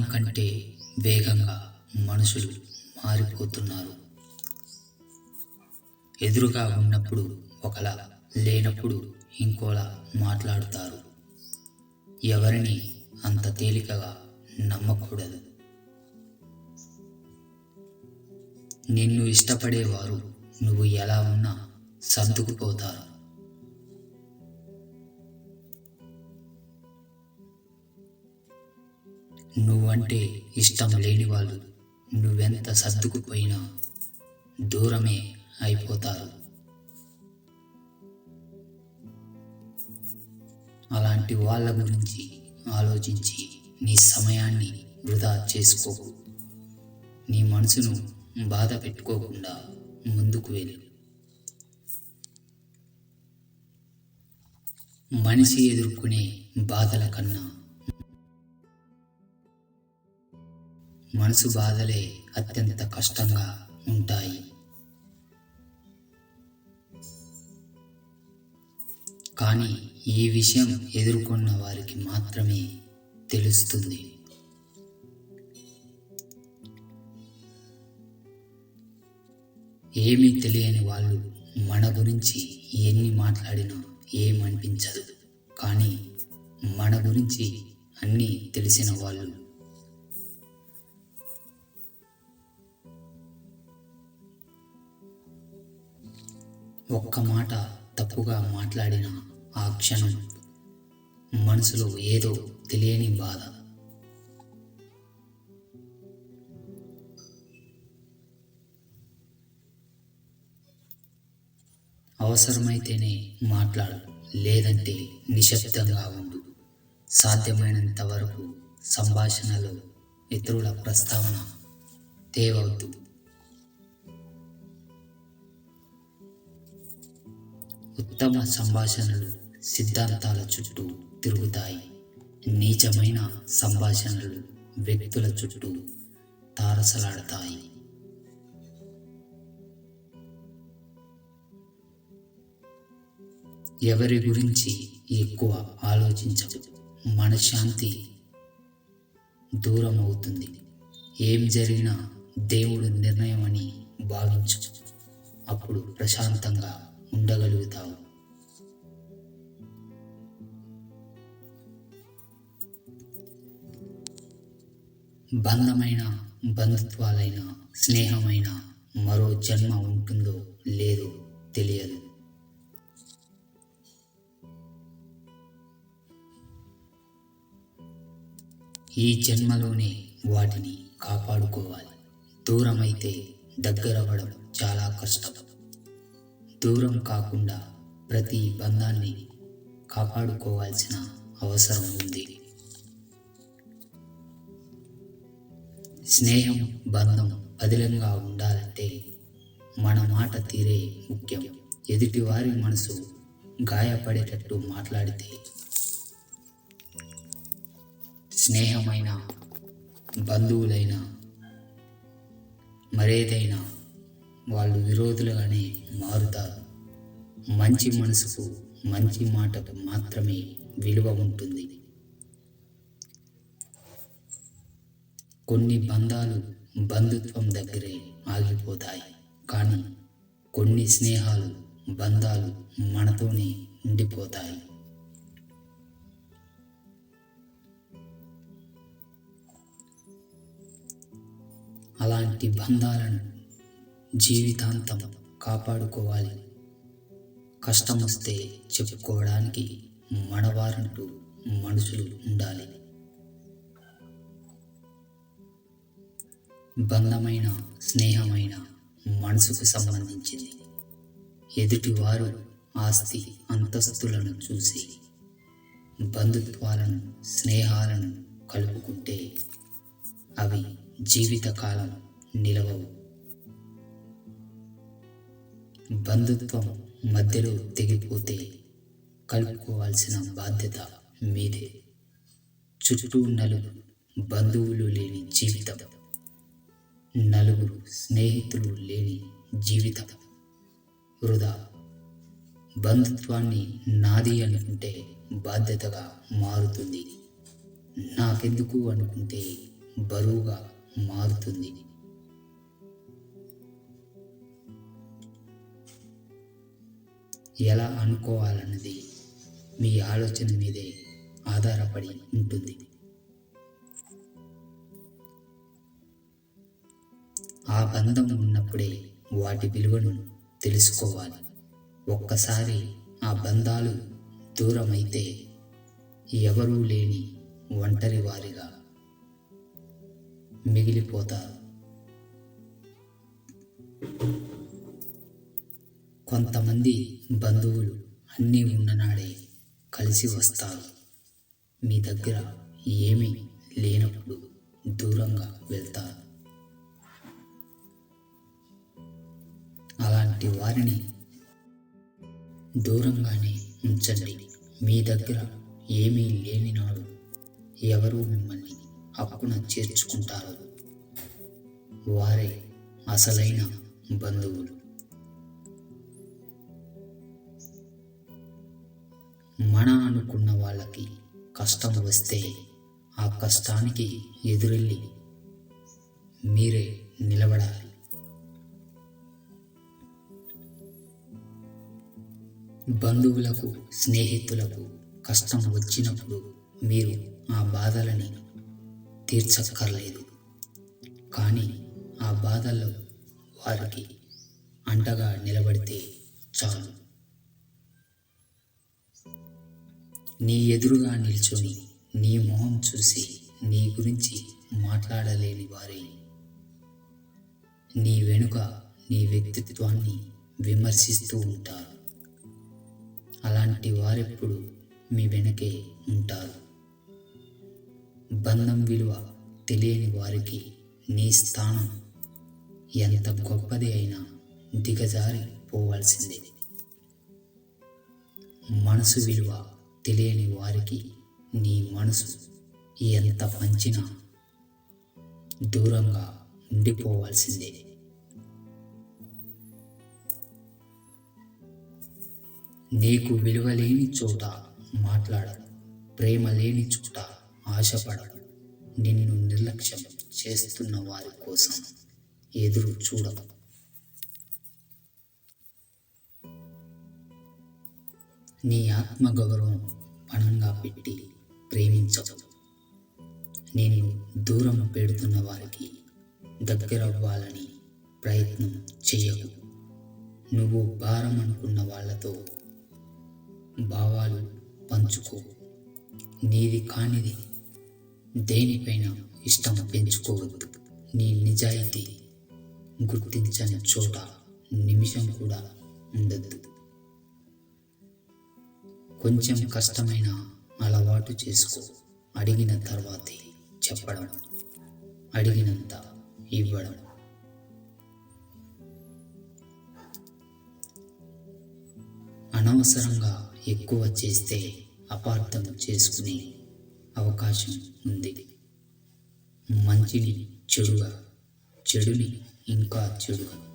కాలం కంటే వేగంగా మనుషులు మారిపోతున్నారు. ఎదురుగా ఉన్నప్పుడు ఒకలా లేనప్పుడు ఇంకోలా మాట్లాడుతారు. ఎవరిని అంత తేలికగా నమ్మకూడదు. నిన్ను ఇష్టపడేవారు నువ్వు ఎలా ఉన్నా సర్దుకుపోతారు. నువ్వంటే ఇష్టం లేని వాళ్ళు నువ్వెంత సర్దుకుపోయినా దూరమే అయిపోతారు. అలాంటి వాళ్ళ గురించి ఆలోచించి నీ సమయాన్ని వృధా చేసుకోకు నీ మనసును బాధ పెట్టుకోకుండా ముందుకు వెళ్ళు. మనిషి ఎదుర్కొనే బాధల కన్నా మనసు బాధలే అత్యంత కష్టంగా ఉంటాయి. కానీ ఈ విషయం ఎదుర్కొన్న వారికి మాత్రమే తెలుస్తుంది. ఏమీ తెలియని వాళ్ళు మన గురించి ఎన్ని మాట్లాడినా ఏమనిపించదు. కానీ మన గురించి అన్నీ తెలిసిన వాళ్ళు ఒక్క మాట తప్పుగా మాట్లాడిన ఆ క్షణం మనసులో ఏదో తెలియని బాధ. అవసరమైతేనే మాట్లాడు లేదంటే నిశ్శబ్దంగా ఉండు. సాధ్యమైనంత వరకు సంభాషణలో ఇతరుల ప్రస్తావన తేవద్దు. ఉత్తమ సంభాషణలు సిద్ధాంతాల చుట్టూ తిరుగుతాయి. నీచమైన సంభాషణలు వ్యక్తుల చుట్టూ తారసలాడతాయి. ఎవరి గురించి ఎక్కువ ఆలోచించదు మనశ్శాంతి దూరం అవుతుంది ఏం జరిగినా దేవుడు నిర్ణయం అని భావించు. అప్పుడు ప్రశాంతంగా ఉండగలుగుతావు. బంధమైన బంధుత్వాలైన స్నేహమైన మరో జన్మ ఉంటుందో లేదో తెలియదు. ఈ జన్మలోనే వాటిని కాపాడుకోవాలి. దూరమైతే దగ్గరవ్వడం చాలా కష్టం. దూరం కాకుండా ప్రతి బంధాన్ని కాపాడుకోవాల్సిన అవసరం ఉంది. స్నేహం బంధం అదిలంగా ఉండాలంటే మన మాట తీరే ముఖ్యం. ఎదుటివారి మనసు గాయపడేటట్టు మాట్లాడితే స్నేహమైన బంధువులైన మరేదైనా వాళ్ళు విరోధులుగానే మారుతారు. మంచి మనసుకు మంచి మాటకు మాత్రమే విలువ ఉంటుంది. కొన్ని బంధాలు బంధుత్వం దగ్గరే ఆగిపోతాయి. కానీ కొన్ని స్నేహాలు బంధాలు మనతోనే ఉండిపోతాయి. అలాంటి బంధాలను జీవితాంతం కాపాడుకోవాలి. కష్టం వస్తే చెప్పుకోవడానికి మనవారంటూ మనుషులు ఉండాలి. బంధమైన స్నేహమైన మనసుకు సంబంధించింది. ఎదుటివారు ఆస్తి అంతస్తులను చూసి బంధుత్వాలను స్నేహాలను కలుపుకుంటే అవి జీవితకాలం నిలవవు. బంధుత్వం మధ్యలో తెగిపోతే కలుపుకోవాల్సిన బాధ్యత మీదే. చుట్టూ నలుగురు బంధువులు లేని జీవితం. నలుగురు స్నేహితులు లేని జీవితం. వృధా. బంధుత్వాన్ని నాది అనుకుంటే బాధ్యతగా మారుతుంది. నాకెందుకు అనుకుంటే బరువుగా మారుతుంది. ఎలా అనుకోవాలన్నది మీ ఆలోచన మీదే ఆధారపడి ఉంటుంది. ఆ బంధం ఉన్నప్పుడే వాటి విలువను తెలుసుకోవాలి. ఒక్కసారి ఆ బంధాలు దూరమైతే ఎవరూ లేని ఒంటరి వారిగా మిగిలిపోతారు. కొంతమంది బంధువులు అన్నీ ఉన్ననాడే కలిసి వస్తారు. మీ దగ్గర ఏమీ లేనప్పుడు దూరంగా వెళ్తారు. అలాంటి వారిని దూరంగానే ఉంచండి. మీ దగ్గర ఏమీ లేని నాడు ఎవరు మిమ్మల్ని అప్పున చేర్చుకుంటారో? వారే అసలైన బంధువులు. మన అనుకున్న వాళ్ళకి కష్టం వస్తే ఆ కష్టానికి ఎదురెళ్ళి మీరే నిలబడాలి. బంధువులకు స్నేహితులకు కష్టం వచ్చినప్పుడు మీరు ఆ బాధలని తీర్చక్కర్లేదు. కానీ ఆ బాధల్లో వారికి అంటగా నిలబడితే చాలు. నీ ఎదురుగా నిల్చొని నీ మొహం చూసి నీ గురించి మాట్లాడలేని వారే. నీ వెనుక నీ వ్యక్తిత్వాన్ని విమర్శిస్తూ ఉంటారు. అలాంటి వారెప్పుడు మీ వెనకే ఉంటారు. బంధం విలువ తెలియని వారికి నీ స్థానం ఎంత గొప్పది అయినా దిగజారి పోవాల్సిందే మనసు విలువ తెలియని వారికి నీ మనసు ఎంత పంచినా దూరంగా ఉండిపోవాల్సిందే. నీకు విలువ లేని చోట మాట్లాడదు ప్రేమ లేని చోట ఆశపడదు నిన్ను నిర్లక్ష్యం చేస్తున్న వారి కోసం ఎదురు చూడదు నీ ఆత్మగౌరవం పణంగా పెట్టి ప్రేమించవు నేను దూరం పెడుతున్న వారికి దగ్గరవ్వాలని ప్రయత్నం చేయకు. నువ్వు భారం అనుకున్న వాళ్ళతో భావాలు పంచుకో. నీది కానిది దేనిపైన ఇష్టం పెంచుకోవద్దు. నీ నిజాయితీ గుర్తించని చోట నిమిషం కూడా ఉండద్దు. కొంచెం కష్టమైన అలవాటు చేసుకో. అడిగిన తర్వాతే చెప్పడం. అడిగినంత ఇవ్వడం. అనవసరంగా ఎక్కువ చేస్తే అపార్థం చేసుకునే అవకాశం ఉంది. మంచిని చెడుగా చెడుని ఇంకా చెడుగా.